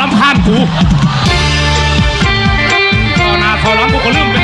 ลำคานกูต่อหน้าเขาหลังกูก็ลืม